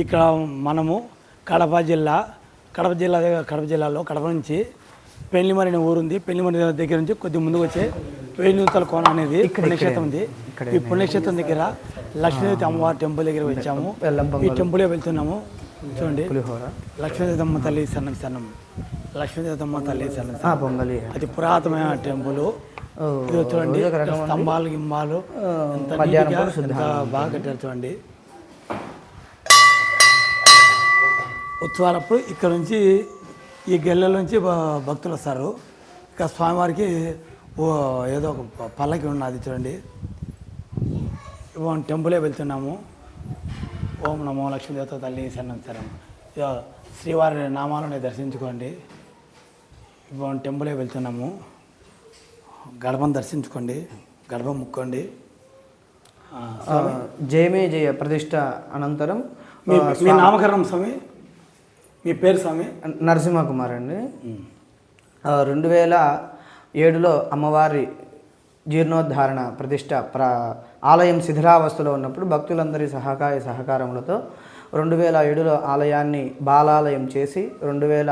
ఇక్కడ మనము కడప జిల్లా కడప జిల్లా కడప జిల్లాలో కడప నుంచి పెళ్ళిమరి అనే ఊరుంది. పెళ్ళిమరి దగ్గర నుంచి కొద్ది ముందుకు వచ్చే వేణుతల కోన అనేది పుణ్యక్షేత్రం ఉంది. ఈ పుణ్యక్షేత్రం దగ్గర లక్ష్మీదేవి అమ్మవారి టెంపుల్ దగ్గర వచ్చాము. ఈ టెంపుల్ వెళ్తున్నాము. చూడండి. లక్ష్మీదేవి అమ్మ తల్లి సన్నం సన్నం. లక్ష్మీదేవి అమ్మ తల్లి సన్నం అది పురాతనమైన టెంపుల్. ఇది చూడండి. స్తంభాలు గింబాలు బాగా కట్టారు చూడండి. ఉత్సవాలప్పుడు ఇక్కడ నుంచి ఈ గెల్లెల నుంచి భక్తులు వస్తారు. ఇక స్వామివారికి ఓ ఏదో ఒక పల్లకి ఉన్నది చూడండి. ఇవాళ టెంపులే వెళ్తున్నాము. ఓం నమో లక్ష్మీదేవత తల్లి సన్నంతరం శ్రీవారి నామాలను దర్శించుకోండి. ఇవాళ టెంపులే వెళ్తున్నాము. గడపను దర్శించుకోండి. గడప ముక్కోండి. జయమే జయ ప్రతిష్ట అనంతరం మీ నామకరణం స్వామి. మీ పేరు స్వామి? నరసింహకుమార్ అండి. రెండు వేల ఏడులో అమ్మవారి జీర్ణోద్ధారణ ప్రతిష్ట ప్ర ఆలయం శిథిలావస్థలో ఉన్నప్పుడు భక్తులందరి సహకార సహకారములతో రెండు వేల ఏడులో ఆలయాన్ని బాలాలయం చేసి రెండు వేల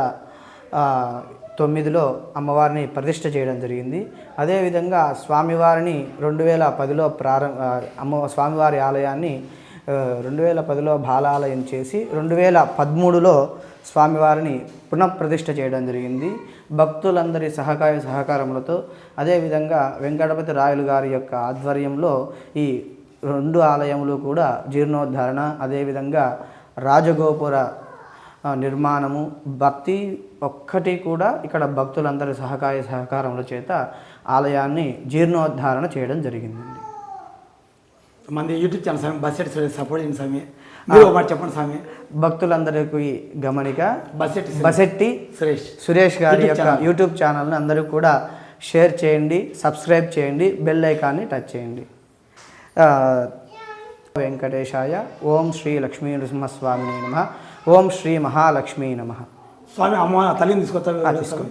తొమ్మిదిలో అమ్మవారిని ప్రతిష్ట చేయడం జరిగింది. అదేవిధంగా స్వామివారిని రెండు వేల పదిలో ప్రారంభ ఆ, అమ్మ స్వామివారి ఆలయాన్ని రెండు వేల పదిలో బాలాలయం చేసి రెండు వేల పదమూడులో స్వామివారిని పునఃప్రతిష్ఠ చేయడం జరిగింది. భక్తులందరి సహకార సహకారములతో అదేవిధంగా వెంకటపతి రాయలు గారి యొక్క ఆధ్వర్యంలో ఈ రెండు ఆలయములు కూడా జీర్ణోద్ధరణ అదేవిధంగా రాజగోపుర నిర్మాణము భక్తి ఒక్కటి కూడా ఇక్కడ భక్తులందరి సహకార సహకారముల చేత ఆలయాన్ని జీర్ణోద్ధారణ చేయడం జరిగింది మంది యూట్యూబ్ ఛానల్ స్వామి బస్సెట్ సపోర్ట్ చేయండి స్వామి. మీరు ఒక మాట చెప్పండి స్వామి. భక్తులందరికీ గమనిక బస్సెట్ బసెట్టి సురేష్. సురేష్ గారి యొక్క. యూట్యూబ్ ఛానల్ని అందరూ కూడా షేర్ చేయండి సబ్స్క్రైబ్ చేయండి బెల్ ఐకాన్ని టచ్ చేయండి. వెంకటేశాయ ఓం శ్రీ లక్ష్మీ నృసింహస్వామి నమ ఓం శ్రీ మహాలక్ష్మీ నమ. స్వామి అమ్మ తల్లిని తీసుకొస్తా ఆ, తీసుకో.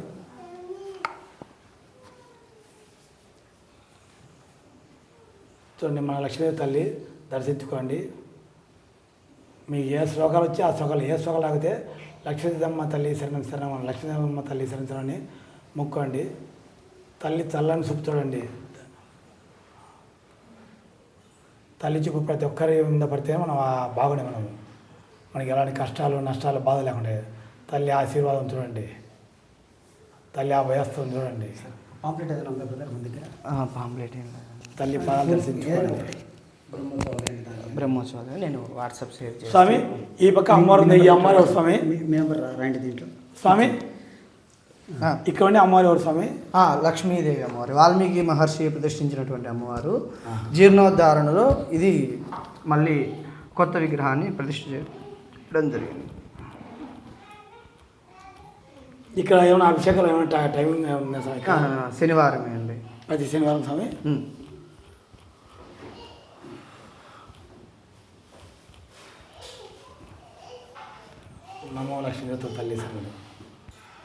చూడండి మన లక్ష్మీదేవి తల్లి దర్శించుకోండి. మీకు ఏ శ్లోకాలు వచ్చి ఆ శ్లోకాలు ఏ శ్లోకాలు ఆగితే లక్ష్మీదేవమ్మ తల్లి శరణం శరణం అని లక్ష్మీదేవమ్మ తల్లి శరణం శరణం అని మొక్కండి. తల్లి చల్లని చూపు చూడండి. తల్లి చూపు ప్రతి ఒక్కరి మీద పడితే మనం ఆ బాగుండే మనం. మనకి ఎలాంటి కష్టాలు నష్టాలు బాధ లేకుండా. తల్లి ఆశీర్వాదం చూడండి. తల్లి ఆ వయస్తం చూడండి. పాంప్లెట్ ఏదైనా ఉందా బ్రదర్ మన దగ్గర ఆ, పాంప్లెట్ ఏం లేదు. తల్లి పాదాలు దర్శించుకోండి. బ్రహ్మోత్సవాలు. నేను వాట్సాప్ షేర్ చేస్తాను. స్వామి ఈ పక్క అమ్మవారు ఉంది ఈ అమ్మవారు ఎవరు స్వామి? మెంబర్ రండి దీంట్లో. స్వామి? ఇక్కడ ఉండే అమ్మవారు ఎవరు స్వామి? ఆ, లక్ష్మీదేవి అమ్మవారు. వాల్మీకి మహర్షి ప్రతిష్ఠించినటువంటి అమ్మవారు. జీర్ణోద్ధారణలో ఇది మళ్ళీ కొత్త విగ్రహాన్ని ప్రతిష్ఠ చేయడం జరిగింది. ఇక్కడ ఏమైనా అభిషేకాలు ఏమైనా టై- టైమింగ్ శనివారమే అండి. ప్రతి శనివారం స్వామి? నమో లక్ష్మీదేవత తల్లి సమయం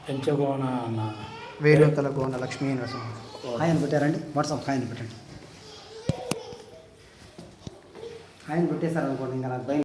పెంచగోన అన్న. వేరేతల గోన లక్ష్మీ నరసింహ హాయ్ అని పెట్టారండి వాట్సాప్ హాయ్ అని పెట్టండి. హాయ్ అని పెట్టేశారు అనుకోండి ఇంకా నాకు భయం